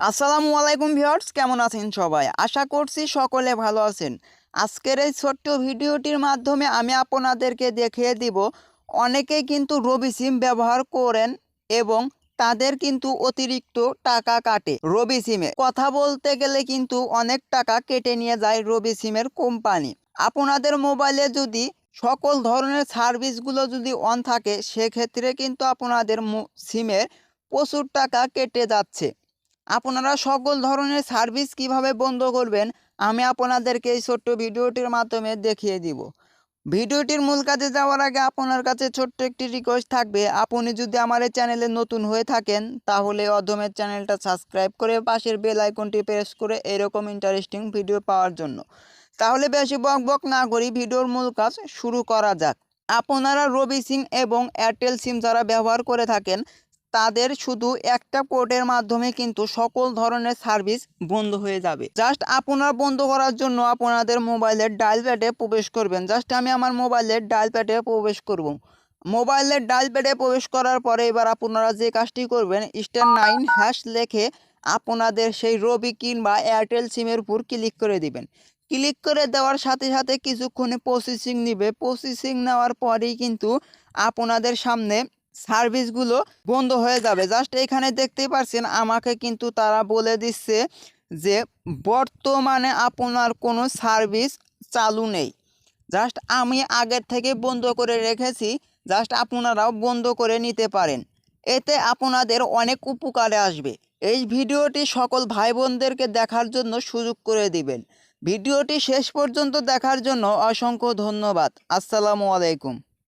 আসসালামু আলাইকুম ভিউয়ার্স, কেমন আছেন সবাই? আশা করছি সকলে ভালো আছেন। আজকের এই ছোট্ট ভিডিওটির মাধ্যমে আমি আপনাদেরকে দেখিয়ে দিব, অনেকেই কিন্তু রবি সিম ব্যবহার করেন এবং তাদের কিন্তু অতিরিক্ত টাকা কাটে রবি সিমে। কথা বলতে গেলে কিন্তু অনেক টাকা কেটে নিয়ে যায় রবি সিমের কোম্পানি। আপনাদের মোবাইলে যদি সকল ধরনের সার্ভিসগুলো যদি অন থাকে, সেক্ষেত্রে কিন্তু আপনাদের মো- সিমে প্রচুর টাকা কেটে যাচ্ছে। আপনারা সকল ধরনের সার্ভিস কীভাবে বন্ধ করবেন, আমি আপনাদেরকে এই ছোট্ট ভিডিওটির মাধ্যমে দেখিয়ে দিব। ভিডিওটির মূল কাজে যাওয়ার আগে আপনার কাছে ছোট্ট একটি রিকোয়েস্ট থাকবে। আপনি যদি আমার এই চ্যানেলে নতুন হয়ে থাকেন, তাহলে অধমের চ্যানেলটা সাবস্ক্রাইব করে পাশের বেল আইকনটি প্রেস করে এরকম ইন্টারেস্টিং ভিডিও পাওয়ার জন্য। তাহলে বেশি বক বক না করি, ভিডিওর মূল কাজ শুরু করা যাক। আপনারা রবি সিম এবং এয়ারটেল সিম যারা ব্যবহার করে থাকেন তাদের শুধু একটা পোর্টের মাধ্যমে কিন্তু সকল ধরনের সার্ভিস বন্ধ হয়ে যাবে। জাস্ট আপনারা বন্ধ করার জন্য আপনাদের মোবাইলের ডায়াল প্যাডে প্রবেশ করবেন। জাস্ট আমি আমার মোবাইলের ডায়াল প্যাডে প্রবেশ করব। মোবাইলের ডায়াল প্যাডে প্রবেশ করার পরে এবার আপনারা যে কাজটি করবেন, স্টার নাইন হ্যাশ লেখে আপনাদের সেই রবি কিংবা এয়ারটেল সিমের উপর ক্লিক করে দিবেন। ক্লিক করে দেওয়ার সাথে সাথে কিছুক্ষণে প্রসেসিং নিবে। প্রসেসিং নেওয়ার পরেই কিন্তু আপনাদের সামনে সার্ভিসগুলো বন্ধ হয়ে যাবে। জাস্ট এখানে দেখতেই পারছেন, আমাকে কিন্তু তারা বলে দিচ্ছে যে, বর্তমানে আপনার কোনো সার্ভিস চালু নেই। জাস্ট আমি আগের থেকে বন্ধ করে রেখেছি, জাস্ট আপনারাও বন্ধ করে নিতে পারেন। এতে আপনাদের অনেক উপকারে আসবে। এই ভিডিওটি সকল ভাই বোনদেরকে দেখার জন্য সুযোগ করে দিবেন। ভিডিওটি শেষ পর্যন্ত দেখার জন্য অসংখ্য ধন্যবাদ। আসসালামু আলাইকুম।